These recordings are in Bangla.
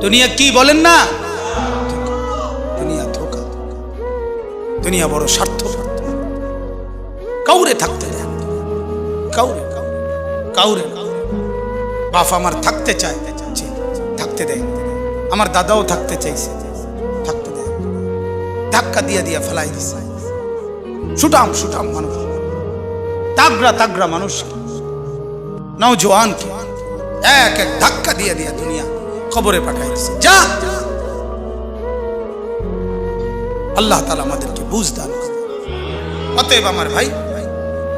দুনিয়া কি বলেন না? দুনিয়া ধোকা। দুনিয়া বড় স্বার্থ কাউরে থাকতে দেয় না। কাউরে কাউরে বাপ আমার থাকতে চায়। থাকতে দেয় আমার দাদাও থাকতে চাইছে। থাকতে দেয় ধাক্কা দিয়া দিয়া ফেলাই দিছে। সুটাম সুটাম মানুষ। তাগড়া তাগড়া মানুষ। নওজোয়ানকে এক এক ধাক্কা দিয়ে দিয়া দুনিয়া খবরে পাঠাই দিছে যা। আল্লাহ তালা আমাদেরকে বুঝ দান অতএব আমার ভাই,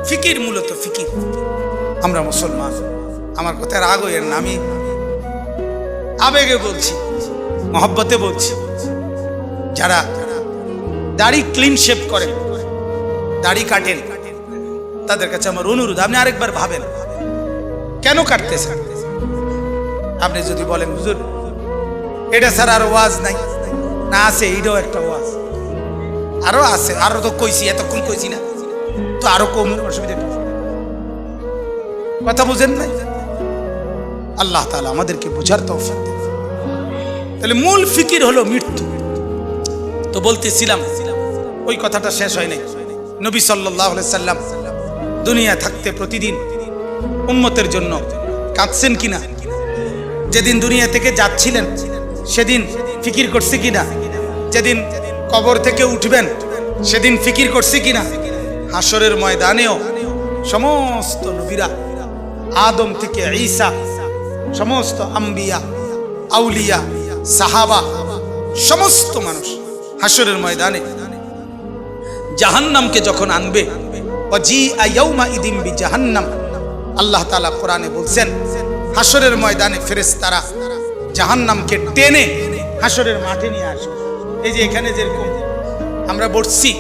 ফিকির মূলত ফিকির। আমরা মুসলমান। আমার কথা রাগ হইয়ের না আমি আবেগে বলছি, মহব্বতে বলছি, যারা দাড়ি ক্লিন শেপ করেন দাড়ি কাটেন, তাদের কাছে আমার অনুরোধ। আপনি আরেকবার ভাবেন, কেন কাটতেছেন? আপনি যদি বলেন, হুজুর, এটা ছাড়া আর ওয়াজ নাই। না, আছে এইটাও একটা ওয়াজ। আরও আছে, আরও তো কইছি, এতক্ষণ কইছি না। তো আরও কম অসুবিধা কথা বুঝেন নাই? আল্লাহ তাআলা আমাদেরকে বুঝার দেন। তাহলে মূল ফিকির হলো মৃত্যু। তো বলতেছিলাম, ওই কথাটা শেষ হয় নাই। নবী সাল্লাহ সাল্লাম দুনিয়া থাকতে প্রতিদিন উম্মতের জন্য কাঁদছেন কিনা? যেদিন দুনিয়া থেকে যাচ্ছিলেন, সেদিন ফিকির করছে কিনা? যেদিন কবর থেকে উঠবেন, সেদিন ফিকির করছে কিনা? হাসরের ময়দানেও সমস্ত নবীরা, আদম থেকে ঈসা, সমস্ত আম্বিয়া, আউলিয়া, সাহাবা, সমস্ত মানুষ হাসরের ময়দানে জাহান্নামকে যখন আনবে অজি আয়াউমা ইদিম বি জাহান্নাম আল্লাহ তাআলা কোরআনে বলছেন হাসরের ময়দানে ফেরেশতারা জাহান্নামকে টেনে হাসরের মাঠে নিয়ে আসবে এই যে এখানে যেরকম আমরা বসছি,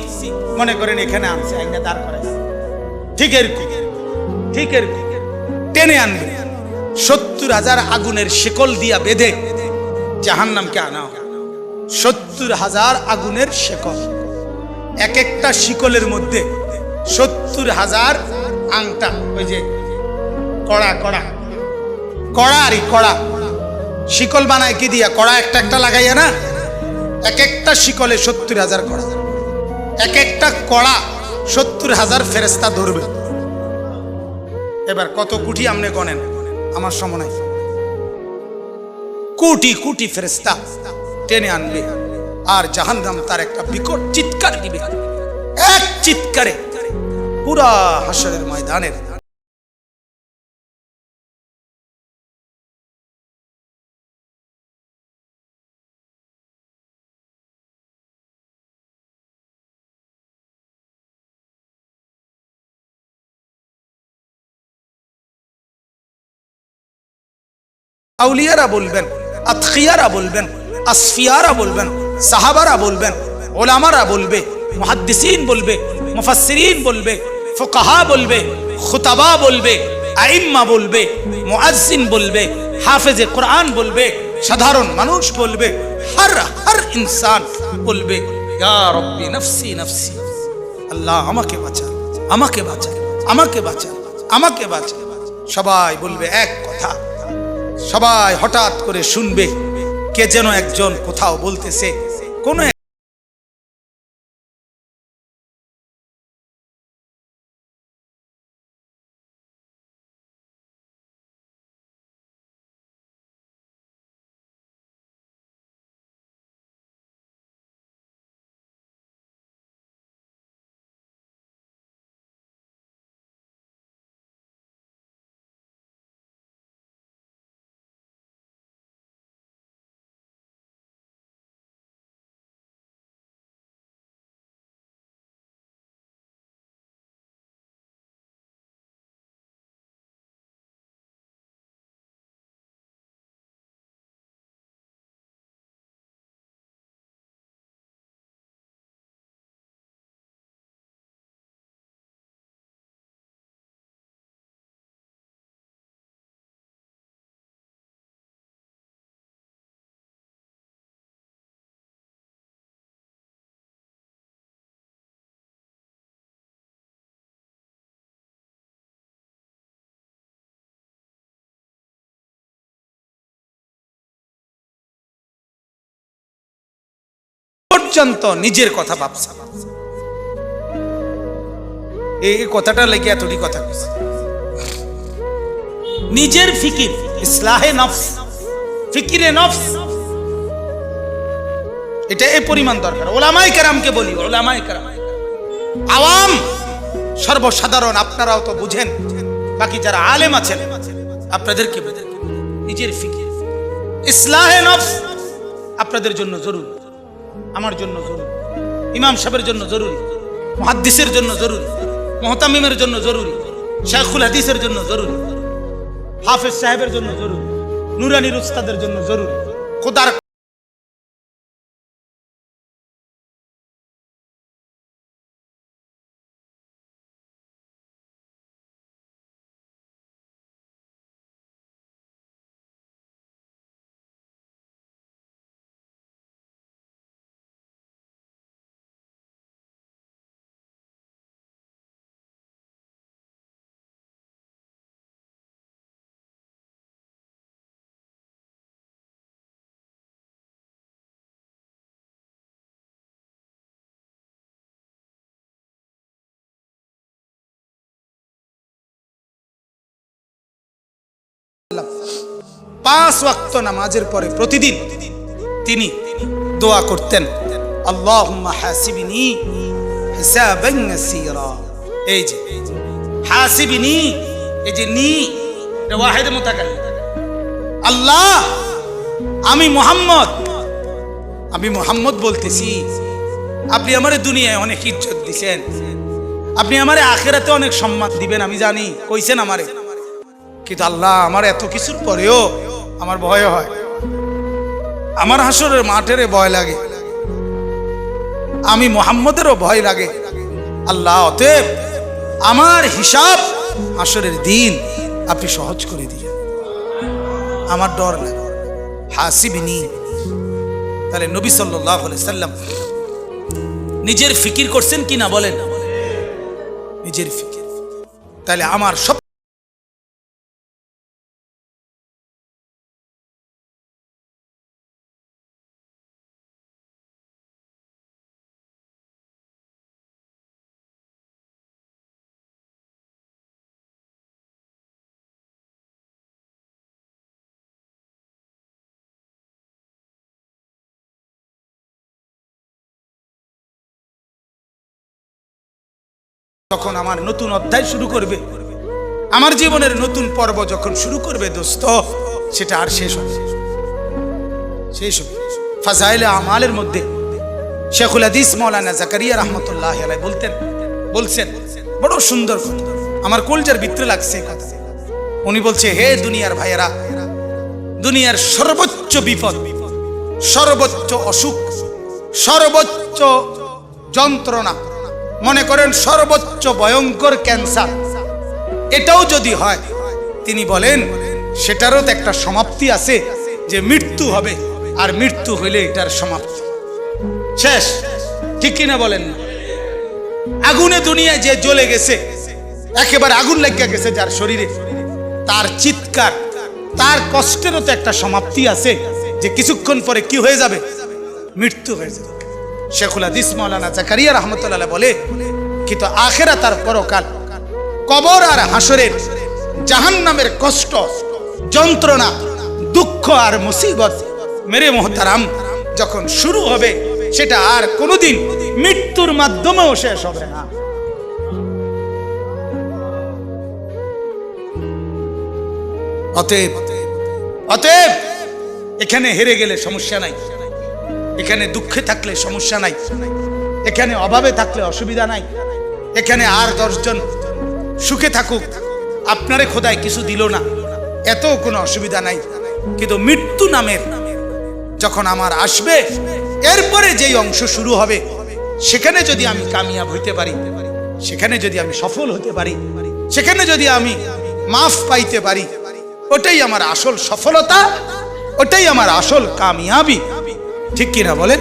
মনে করেন এখানে আনছে, আইনা দাঁড় করাইছে। ঠিক এরকম ঠিক এরকম। টেনে আনবে। সত্তর হাজার আগুনের শিকল দিয়া বেঁধে জাহান্নামকে আনা সত্তর হাজার আগুনের শিকল। এক একটা শিকলের মধ্যে সত্তর হাজার আংটা, ওই যে কড়া কড়া। কড়া আরই কড়া। শিকল বানায় কি দিয়া? কড়া একটা একটা লাগাইয়া না, এক একটা শিকলে সত্তর হাজার কড়া। এক একটা কড়া সত্তর হাজার ফেরেস্তা ধরবে। এবার কত কুটি আপনি গনেন আমার সময় কোটি কোটি ফেরেস্তা টেনে আনবে। আর জাহান্নাম তার একটা বিকট চিৎকার দিবে। এক চিৎকারে পুরা হাসরের ময়দানের আউলিয়ারা বলবেন, আতখিয়ারা বলবেন, আসফিয়ারা বলবেন, সাহাবারা বলবেন, ওলামারা বলবে, মুহাদ্দিসিন বলবে, মুফাসসিরিন বলবে, ফুকাহা বলবে, খুতাবা বলবে, আইম্মা বলবে, মুআজ্জিন বলবে, হাফেজে কোরআন বলবে, সাধারণ মানুষ বলবে, হর হর ইনসান বলবে, ইয়া রব্বি নফসি নফসি, আল্লাহ আমাকে বাঁচা আমাকে বাঁচা আমাকে বাঁচা আমাকে বাঁচা সবাই বলবে এক কথা সবাই হঠাৎ করে শুনবে কে যেন একজন কোথাও বলতেছে। কোন পর্যন্ত নিজের কথা ভাবছে। এই কথাটা লেগে এতটি কথা। নিজের ফিকির, ইসলাহে নফস, ফিকিরে নফস। এটা এই পরিমাণ দরকার। ওলামাই কেরামকে বলি, ওলামাই কেরাম। আওয়াম সর্বসাধারণ, আপনারাও তো বুঝেন। বাকি যারা আলেম আছেন, আপনাদেরকে নিজের ফিকির। ইসলাহে নফস আপনাদের জন্য জরুরি। আমার জন্য জরুরি। ইমাম সাহেবের জন্য জরুরি। মহাদ্দিসের জন্য জরুরি। মহতামিমের জন্য জরুরি। শেখুল হাদিসের জন্য জরুরি। হাফেজ সাহেবের জন্য জরুরি। নুরানির উস্তাদের জন্য জরুরি। খোদার পাঁচ ওয়াক্ত নামাজের পরে প্রতিদিন তিনি দোয়া করতেন, আল্লাহুম্মা হাসিবিনি এই যে, হাসিবিনি, এই যে নি, এটা ওয়াহিদ আল্লাহ, আমি মোহাম্মদ আমি মোহাম্মদ বলতেছি, আপনি আমার দুনিয়ায় অনেক ইজ্জত দিছেন, আপনি আমারে আখেরাতে অনেক সম্মান দিবেন, আমি জানি, কইছেন আমারে। কিন্তু আল্লাহ আমার এত কিছুর পরেও আমার ভয় হয়। আমার হাসরের মাঠের ভয় লাগে। আমি মোহাম্মদেরও ভয় লাগে। আল্লাহ, অতএব আমার হিসাব হাসরের দিন আপনি সহজ করে দিয়ে। আমার ডর লাগে হাসিবিনি। তাহলে নবী সাল্লাহ সাল্লাম নিজের ফিকির করছেন কি না বলেন? নিজের ফিকির। তাহলে আমার সব যখন আমার নতুন অধ্যায় শুরু করবে, আমার জীবনের নতুন পর্ব যখন শুরু করবে দোস্ত, সেটা আর শেষ হবে শেষ হবে ফাজাইলে আমালের মধ্যে শেখুল হাদিস মৌলানা জাকারিয়া রহমতুল্লাহ আলাই বলতেন, বলছেন, বড় সুন্দর আমার কলজার ভিতরে লাগছে কথা। উনি বলছে, হে দুনিয়ার ভাইয়েরা, দুনিয়ার সর্বোচ্চ বিপদ, সর্বোচ্চ অসুখ, সর্বোচ্চ যন্ত্রণা মনে করেন সর্বোচ্চ ভয়ঙ্কর ক্যান্সার। এটাও যদি হয়, তিনি বলেন, সেটারও তো একটা সমাপ্তি আছে যে মৃত্যু হবে, আর মৃত্যু হইলে এটার সমাপ্তি। শেষ, ঠিক কিনা বলেন না? আগুনে দুনিয়ায় যে জ্বলে গেছে, একেবারে আগুন লেগে গেছে যার শরীরে, তার চিৎকার, তার কষ্টেরও তো একটা সমাপ্তি আছে যে কিছুক্ষণ পরে কি হয়ে যাবে? মৃত্যু হয়ে যাবে। শেখুল হাদিস মৌলানা জাকারিয়া রহমতুল্লাহ বলে, কিন্তু আখেরা তার পরকাল, কবর আর হাসরের জাহান নামের কষ্ট, যন্ত্রণা, দুঃখ আর মুসিবত মেরে মোহতারাম, যখন শুরু হবে, সেটা আর কোনোদিন মৃত্যুর মাধ্যমেও শেষ হবে না। অতএব অতএব, এখানে হেরে গেলে সমস্যা নাই। এখানে দুঃখে থাকলে সমস্যা নাই। এখানে অভাবে থাকলে অসুবিধা নাই। এখানে আর দশজন সুখে থাকুক, আপনারে খোদায় কিছু দিল না। এত কোনো অসুবিধা নাই। কিন্তু মৃত্যু নামের যখন আমার আসবে, এরপরে যেই অংশ শুরু হবে, সেখানে যদি আমি কামিয়াব হইতে পারি, সেখানে যদি আমি সফল হতে পারি, সেখানে যদি আমি মাফ পাইতে পারি, ওটাই আমার আসল সফলতা, ওটাই আমার আসল কামিয়াবি। ঠিক কিনা বলেন?